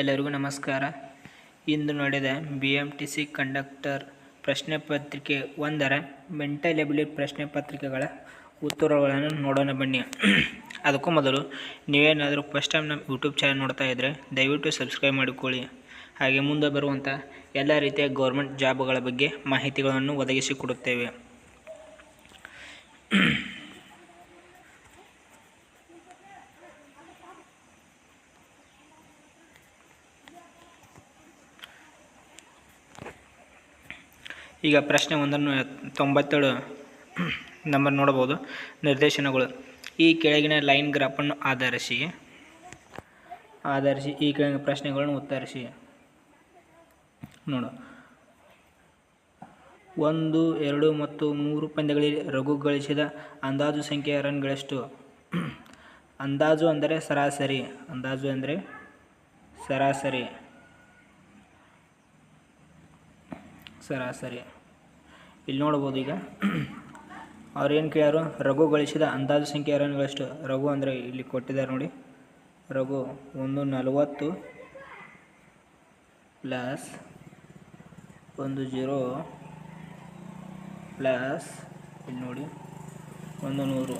ಎಲ್ಲರಿಗೂ ನಮಸ್ಕಾರ. ಇಂದು ನಡೆದ B M T C conductor ಪ್ರಶ್ನೆ ಪತ್ರಿಕೆ ಒಂದರ ಮೆಂಟಲ್ ಎಬಿಲಿಟಿ ಪ್ರಶ್ನೆ ಪತ್ರಿಕೆಗಳ ಉತ್ತರಗಳನ್ನು ನೋಡೋಣ ಬನ್ನಿ. ಅದಕ್ಕೂ ಮೊದಲು ನೀವೇನಾದರೂ ಫಸ್ಟ್ ಟೈಮ್ ನಮ್ಮ ಯೂಟ್ಯೂಬ್ ಚಾನಲ್ ನೋಡ್ತಾ ಇದ್ದರೆ ದಯವಿಟ್ಟು ಸಬ್ಸ್ಕ್ರೈಬ್ ಮಾಡಿಕೊಳ್ಳಿ. ಹಾಗೆ ಮುಂದೆ ಬರುವಂಥ ಎಲ್ಲ ರೀತಿಯ ಗೌರ್ಮೆಂಟ್ ಜಾಬ್ಗಳ ಬಗ್ಗೆ ಮಾಹಿತಿಗಳನ್ನು ಒದಗಿಸಿಕೊಡುತ್ತೇವೆ ಈಗ ಪ್ರಶ್ನೆ ಒಂದನ್ನು ತೊಂಬತ್ತೇಳು ನಂಬರ್ ನೋಡಬಹುದು. ನಿರ್ದೇಶನಗಳು. ಈ ಕೆಳಗಿನ ಲೈನ್ ಗ್ರಾಫನ್ನು ಆಧರಿಸಿ. ಆಧರಿಸಿ ಈ ಕೆಳಗಿನ ಪ್ರಶ್ನೆಗಳನ್ನು ಉತ್ತರಿಸಿ. ನೋಡು. ಒಂದು, ಎರಡು ಮತ್ತು ಮೂರು ಪಂದ್ಯಗಳಲ್ಲಿ ರಘು ಗಳಿಸಿದ ಅಂದಾಜು ಸಂಖ್ಯೆಯ ರನ್ಗಳೆಷ್ಟು ಅಂದಾಜು ಅಂದರೆ ಸರಾಸರಿ. ಅಂದಾಜು ಅಂದರೆ ಸರಾಸರಿ. ಸರಾಸರಿ. ಇಲ್ಲಿ ನೋಡ್ಬೋದು ಈಗ. ಅವ್ರೇನು ಕೇಳ್ಯಾರು? ರಘು ಗಳಿಸಿದ ಅಂದಾಜು ಸಂಖ್ಯೆ ರನ್ಗಳಷ್ಟು ರಘು ಅಂದರೆ ಇಲ್ಲಿ ಕೊಟ್ಟಿದ್ದಾರೆ ನೋಡಿ. ರಘು ಒಂದು ನಲವತ್ತು ಪ್ಲಸ್ ಒಂದು ಜೀರೋ ಪ್ಲಸ್ ಇಲ್ಲಿ ನೋಡಿ ಒಂದು ನೂರು.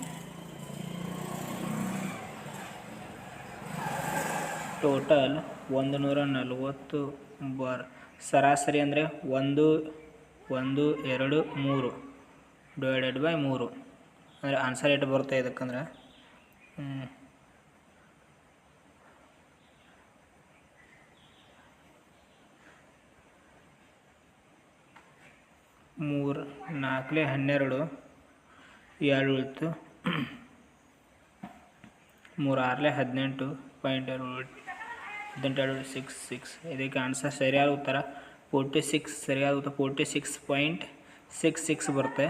ಟೋಟಲ್ ಒಂದು ನೂರ ನಲವತ್ತು ಬಾರ್ ಸರಾಸರಿ ಅಂದರೆ ಒಂದು ಒಂದು, ಎರಡು, ಮೂರು ಡಿವೈಡೆಡ್ ಬೈ ಮೂರು. ಅಂದರೆ ಆನ್ಸರ್ ಏಟ್ ಬರುತ್ತೆ ಇದಕ್ಕಂದ್ರೆ. ಮೂರು, ನಾಲ್ಕಲೇ ಹನ್ನೆರಡು ಎರಡು ಉಳಿತು. ಮೂರು ಆರಲೇ ಹದಿನೆಂಟು, ಪಾಯಿಂಟ್ ಎರಡು ಹದಿನೆಂಟು ಸಿಕ್ಸ್ ಸಿಕ್ಸ್ ಇದಕ್ಕೆ ಆನ್ಸರ್ ಸರಿಯಾದ ಉತ್ತರ ಫೋರ್ಟಿ ಸಿಕ್ಸ್ ಸರಿಯಾದ ಉತ್ತರ forty six point six six ಬರುತ್ತೆ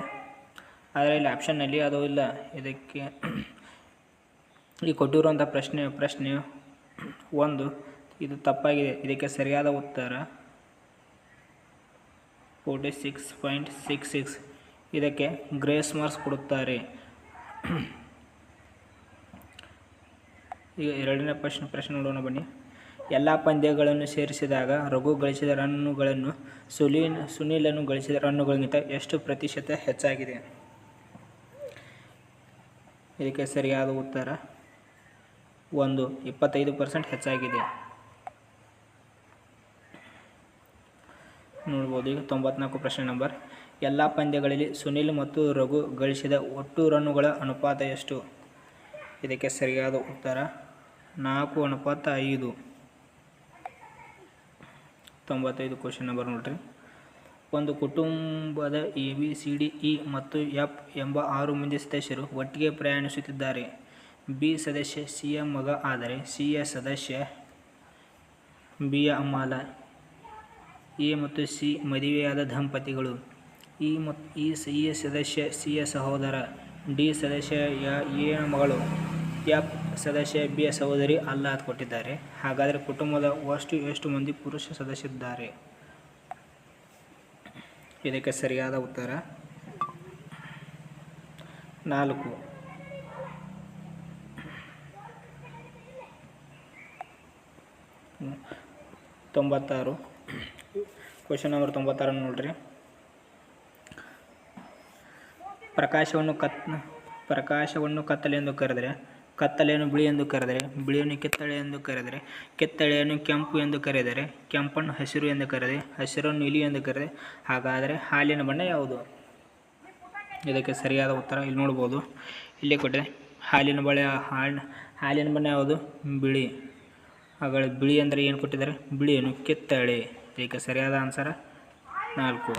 ಆದರೆ ಇಲ್ಲಿ ಆಪ್ಷನ್ನಲ್ಲಿ ಅದು ಇಲ್ಲ ಇದಕ್ಕೆ ಈ ಕೊಟ್ಟಿರುವಂಥ ಪ್ರಶ್ನೆ ಪ್ರಶ್ನೆ ಒಂದು ಇದು ತಪ್ಪಾಗಿದೆ ಇದಕ್ಕೆ ಸರಿಯಾದ ಉತ್ತರ forty six point six six ಇದಕ್ಕೆ ಗ್ರೇಸ್ ಮಾರ್ಕ್ಸ್ ಕೊಡುತ್ತಾರೆ ಈಗ ಎರಡನೇ ಪ್ರಶ್ನೆ ಪ್ರಶ್ನೆ ನೋಡೋಣ ಬನ್ನಿ ಎಲ್ಲ ಪಂದ್ಯಗಳನ್ನು ಸೇರಿಸಿದಾಗ ರಘು ಗಳಿಸಿದ ರನ್ನುಗಳನ್ನು ಸುಲೀನ್ ಸುನೀಲನ್ನು ಗಳಿಸಿದ ರನ್ನುಗಳಿಗಿಂತ ಎಷ್ಟು ಪ್ರತಿಶತ ಹೆಚ್ಚಾಗಿದೆ? ಇದಕ್ಕೆ ಸರಿಯಾದ ಉತ್ತರ ಒಂದು, ಇಪ್ಪತ್ತೈದು ಪರ್ಸೆಂಟ್ ಹೆಚ್ಚಾಗಿದೆ. ನೋಡ್ಬೋದು, ಈಗ ತೊಂಬತ್ನಾಲ್ಕು ಪ್ರಶ್ನೆ ನಂಬರ್. ಎಲ್ಲ ಪಂದ್ಯಗಳಲ್ಲಿ ಸುನೀಲ್ ಮತ್ತು ರಘು ಗಳಿಸಿದ ಒಟ್ಟು ರನ್ನುಗಳ ಅನುಪಾತ ಎಷ್ಟು? ಇದಕ್ಕೆ ಸರಿಯಾದ ಉತ್ತರ ನಾಲ್ಕು ಅನುಪಾತ ಐದು. ತೊಂಬತ್ತೈದು ಕ್ವಶನ್ ನಂಬರ್ ನೋಡ್ರಿ. ಒಂದು ಕುಟುಂಬದ A B C D E ಮತ್ತು ಎಫ್ ಎಂಬ ಆರು ಮಂದಿ ಸದಸ್ಯರು ಒಟ್ಟಿಗೆ ಪ್ರಯಾಣಿಸುತ್ತಿದ್ದಾರೆ. ಬಿ ಸದಸ್ಯ ಸಿ ಯ ಮಗ ಆದರೆ ಸಿ ಯ ಸದಸ್ಯ ಬಿ ಎ ಅಮ್ಮಾಲ ಎ ಮತ್ತು ಸಿ ಮದುವೆಯಾದ ದಂಪತಿಗಳು. ಇ ಮತ್ತು ಇ ಸಿ ಎ ಸದಸ್ಯ ಸಿ ಎ ಸಹೋದರ. ಡಿ ಸದಸ್ಯ ಯ ಎ ಮಗಳು. ಎಫ್ ಸದಸ್ಯ ಬಿಯ ಸಹೋದರಿ ಅಂತ ಕೊಟ್ಟಿದ್ದಾರೆ. ಹಾಗಾದರೆ ಕುಟುಂಬದ ಅಷ್ಟು ಎಷ್ಟು ಮಂದಿ ಪುರುಷ ಸದಸ್ಯರಿದ್ದಾರೆ? ಇದಕ್ಕೆ ಸರಿಯಾದ ಉತ್ತರ ನಾಲ್ಕು. ತೊಂಬತ್ತಾರು. ಕ್ವಶನ್ ನಂಬರ್ ತೊಂಬತ್ತಾರು ನೋಡ್ರಿ. ಪ್ರಕಾಶವನ್ನು ಕತ್ ಪ್ರಕಾಶವನ್ನು ಕತ್ತಲೆ ಎಂದು ಕರೆದರೆ ಕತ್ತಲೆಯನ್ನು ಬಿಳಿ ಎಂದು ಕರೆದರೆ, ಬಿಳಿಯನ್ನು ಕಿತ್ತಳೆ ಎಂದು ಕರೆದರೆ, ಕಿತ್ತಳೆಯನ್ನು ಕೆಂಪು ಎಂದು ಕರೆದರೆ, ಕೆಂಪನ್ನು ಹಸಿರು ಎಂದು ಕರೆದರೆ, ಹಸಿರನ್ನು ನೀಲಿ ಎಂದು ಕರೆದರೆ, ಹಾಗಾದರೆ ಹಾಲಿನ ಬಣ್ಣ ಯಾವುದು? ಇದಕ್ಕೆ ಸರಿಯಾದ ಉತ್ತರ ಇಲ್ಲಿ ನೋಡ್ಬೋದು. ಇಲ್ಲಿ ಕೊಟ್ಟರೆ ಹಾಲಿನ ಬಳೆ, ಹಾಲು, ಹಾಲಿನ ಬಣ್ಣ ಯಾವುದು? ಬಿಳಿ. ಹಾಗಾದರೆ ಬಿಳಿ ಅಂದರೆ ಏನು ಕೊಟ್ಟಿದ್ದಾರೆ? ಬಿಳಿಯನ್ನು ಕಿತ್ತಳೆ. ಇದಕ್ಕೆ ಸರಿಯಾದ ಆನ್ಸರ ನಾಲ್ಕು.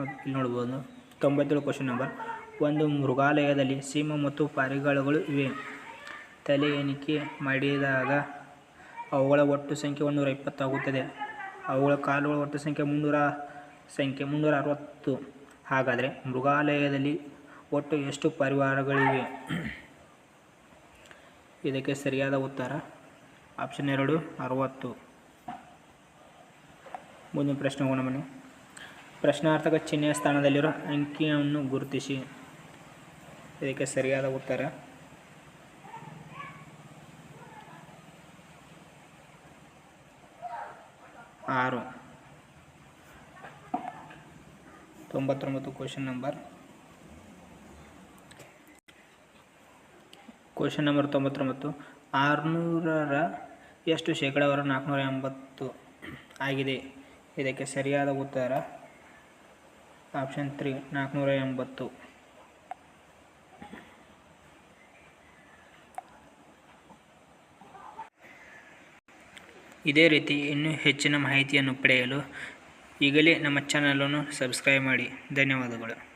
ಇಲ್ಲಿ ನೋಡ್ಬೋದು ತೊಂಬತ್ತೇಳು ಕ್ವಶನ್ ನಂಬರ್ ಒಂದು ಮೃಗಾಲಯದಲ್ಲಿ ಸಿಂಹ ಮತ್ತು ಪಾರಿವಾಳಗಳು ಇವೆ. ತಲೆ ಎಣಿಕೆ ಮಾಡಿದಾಗ ಅವುಗಳ ಒಟ್ಟು ಸಂಖ್ಯೆ ಒಂದೂರ ಇಪ್ಪತ್ತಾಗುತ್ತದೆ. ಅವುಗಳ ಕಾಲುಗಳ ಒಟ್ಟು ಸಂಖ್ಯೆ ಮುನ್ನೂರ ಸಂಖ್ಯೆ ಮುನ್ನೂರ ಅರವತ್ತು. ಹಾಗಾದರೆ ಮೃಗಾಲಯದಲ್ಲಿ ಒಟ್ಟು ಎಷ್ಟು ಪರಿವಾರಗಳಿವೆ ಇದಕ್ಕೆ ಸರಿಯಾದ ಉತ್ತರ ಆಪ್ಷನ್ ಎರಡು, ಅರವತ್ತು. ಮುಂದಿನ ಪ್ರಶ್ನೆ ಹೋಗೋಣ ಪ್ರಶ್ನಾರ್ಥಕ ಚಿಹ್ನೆಯ ಸ್ಥಾನದಲ್ಲಿರೋ ಅಂಕಿಯನ್ನು ಗುರುತಿಸಿ. ಇದಕ್ಕೆ ಸರಿಯಾದ ಉತ್ತರ. ಆರು. ತೊಂಬತ್ತೊಂಬತ್ತು ಕ್ವಶನ್ ನಂಬರ್ ಕ್ವಶನ್ ನಂಬರ್ ತೊಂಬತ್ತೊಂಬತ್ತು. ಆರುನೂರರ ಎಷ್ಟು ಶೇಕಡಾವಾರು ನಾಲ್ಕುನೂರ ಎಂಬತ್ತು ಆಗಿದೆ. ಇದಕ್ಕೆ ಸರಿಯಾದ ಉತ್ತರ. ಆಪ್ಷನ್ ತ್ರೀ ನಾಲ್ಕುನೂರ ಎಂಬತ್ತು. ಇದೇ ರೀತಿ ಇನ್ನೂ ಹೆಚ್ಚಿನ ಮಾಹಿತಿಯನ್ನು ಪಡೆಯಲು ಈಗಲೇ ನಮ್ಮ ಚಾನಲನ್ನು ಸಬ್ಸ್ಕ್ರೈಬ್ ಮಾಡಿ. ಧನ್ಯವಾದಗಳು.